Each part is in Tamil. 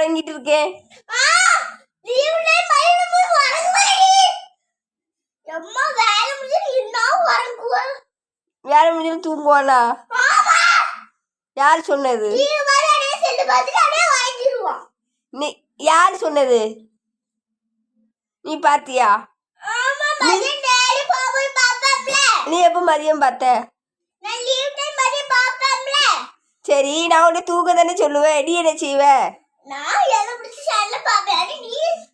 உறங்கிட்டு இருக்கேன் வேலை முடிஞ்சு தூங்குவானா? யார் சொன்னது? நீ யார் சொன்னது? நீ பாத்தியா நீ எப்போ மதியம் பார்த்த? சரி நான் உன்னை தூக்க தானே சொல்லுவேன். நீ என்ன செய்வ? நான் எதை பிடிச்சி சேனல்ல பாப்பேன் அடே நீ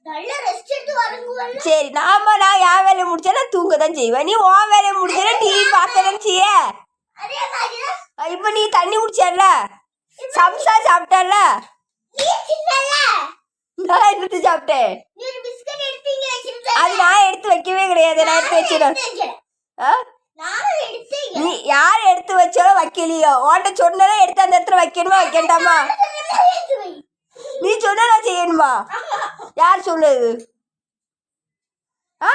நல்ல ரெஸ்ட் எடுத்து வரங்குவல்ல சரி நாம நான் என் வேலையை முடிச்சா நான் தூங்க தான் செய்வேன். நீ உன் வேலையை முடிச்சா டிவி பார்க்க தான் செய்ய. அதே மாதிரி இப்போ நீ தண்ணி குடிச்சல சம்சா சாப்பிட்டல நீ சின்னல நான் எடுத்து சாப்பிட்டேன்? நீ ஒரு பிஸ்கட் எடுத்தீங்க வச்சிருக்க அது நான் எடுத்து வைக்கவே கிடையாது. நான் எடுத்து வச்சிடறேன். ஆ? நீ யார் எடுத்து வச்சாலும் வைக்கலையோ? உன்கிட்ட சொன்னதை எடுத்து அந்த இடத்துல வைக்கணுமா? வைக்கண்டாமா? நீ சொன்னா நான் செய்யணுமா? யார் சொன்னது? ஆ?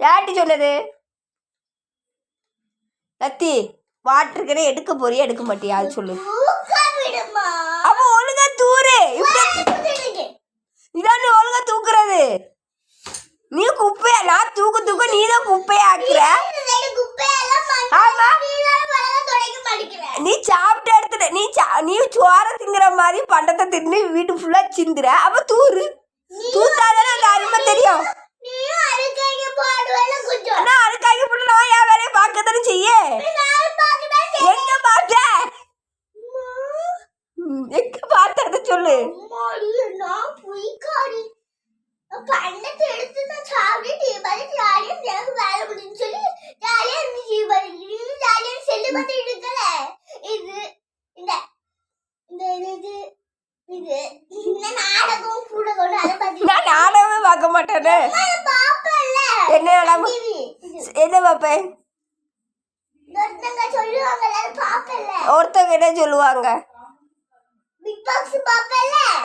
யார்ட்டி சொன்னது? லத்தி வாட்டர் கடை எடுக்க போறியா? எடுக்க மாட்டியா? அது சொல்லு. அப்போ ஒழுங்கா தூரு. இதான் ஒழுங்கா தூக்குறது? நீ குப்பையா? நான் தூக்க தூக்க நீ தான் குப்பையா ஆக்குற ஆமா. நீ சாப்பிட்டு எடுத்துட்ட நீ சா- நீ சோற திங்கிற மாதிரி பண்டத்தை தின்னு வீட்டு ஃபுல்லா சிந்துற அப்ப தூரு தூத்தாதானே அந்த அருமை தெரியும் நீயும் அழுக்கைக்கு போடுவேல கொஞ்சம். ஆனா அதுக்காக போட்டு நான் என் வேலையை பார்க்க தானே செய்ய நான். எங்க பார்த்த எங்க பார்த்த அதை சொல்லு நான். நான் பண்டத்தை எடுத்து நான் சாப்பிட்டு டீ வேலை சொல்லி இருந்து டீ செல்லு என்ன நாடகம்? என்ன பார்ப்பேன் சொல்லுவாங்க ஒருத்தவங்க என்ன சொல்லுவாங்க?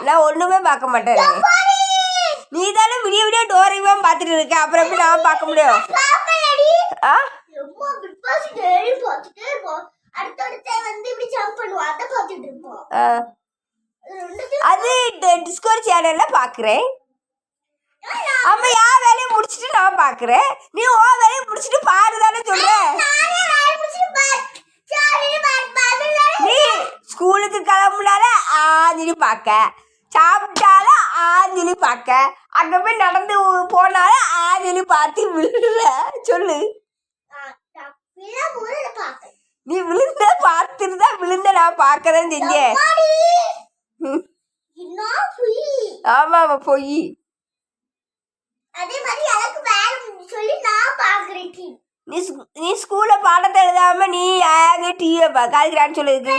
நான் ஒண்ணுமே பார்க்க மாட்டேன். நீ தானே விடிய விடிய டோரிவான் பார்த்துட்டு இருக்க. அப்புறம் எப்படி நான் பார்க்க முடியும்? ஆ? ஆ. அது ரெண்டுத்தையும் அது டிஸ்கவரி சேனல்ல பாக்குறேன் அப்ப என் வேலையை முடிச்சிட்டு நான் பாக்குறேன். நீ உன் வேலையை முடிச்சிட்டு பாரு தானே சொல்ற? நீ ஸ்கூலுக்கு கிளம்புனால ஆஞ்சலி பார்க்க. சாப்பிட்டாலும் ஆஞ்சலி பார்க்க. அங்க போய் நடந்து போனாலும் ஆஞ்சலி பார்த்து விழுற. சொல்லு. நீ விழுந்த பார்த்துட்டு தான் விழுந்த நான் பார்க்க தான் செஞ்சேன் ம். இன்னும் புய் ஆமா ஆமா போய் அதே மாதிரி எனக்கு வேலை முடிஞ்சு சொல்லி நான் பார்க்குறேன் டீ நீ நீ ஸ்கூல்ல பாடத்தை எழுதாம நீ ஆக டிவியை பார்க்க அதுக்கு நான் சொல்லுது.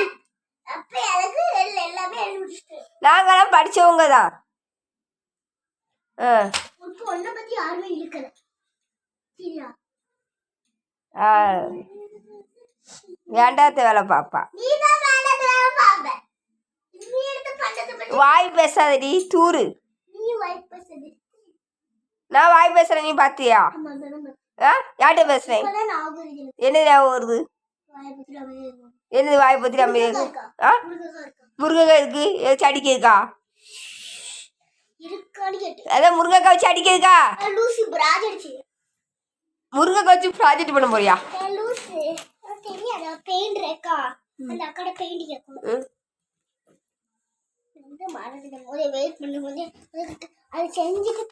அப்ப எனக்கு எல்லாம் எல்லாமே எழுதி முடிச்சுட்டு. நாங்கெல்லாம் படிச்சவங்க தான். வேண்டாத வேலை பாப்பா. வாய் பேசாதடி தூரு நான் வாய் பேசுறேன் நீ பாத்தியா? ஆ? யார்கிட்ட பேசுறேன் இப்பதான் ஞாபகம் இருக்கு என்ன ஞாபகம் வருது. என்னது வாய் பத்தி நம்ம முருங்கக்காய் இருக்கா? ஆ? முருங்கக்காய் இருக்கா? முருங்கைக்காய் இருக்கு. ஏ, செடிக்கு இருக்கா இருக்கான்னு கேட்டு அதான் முருங்கைக்காய் வச்சு அடிக்கிறதுக்கா? முருங்கைக்காய் வச்சு ப்ராஜெக்ட் பண்ண போறியா? அது செஞ்சுட்டு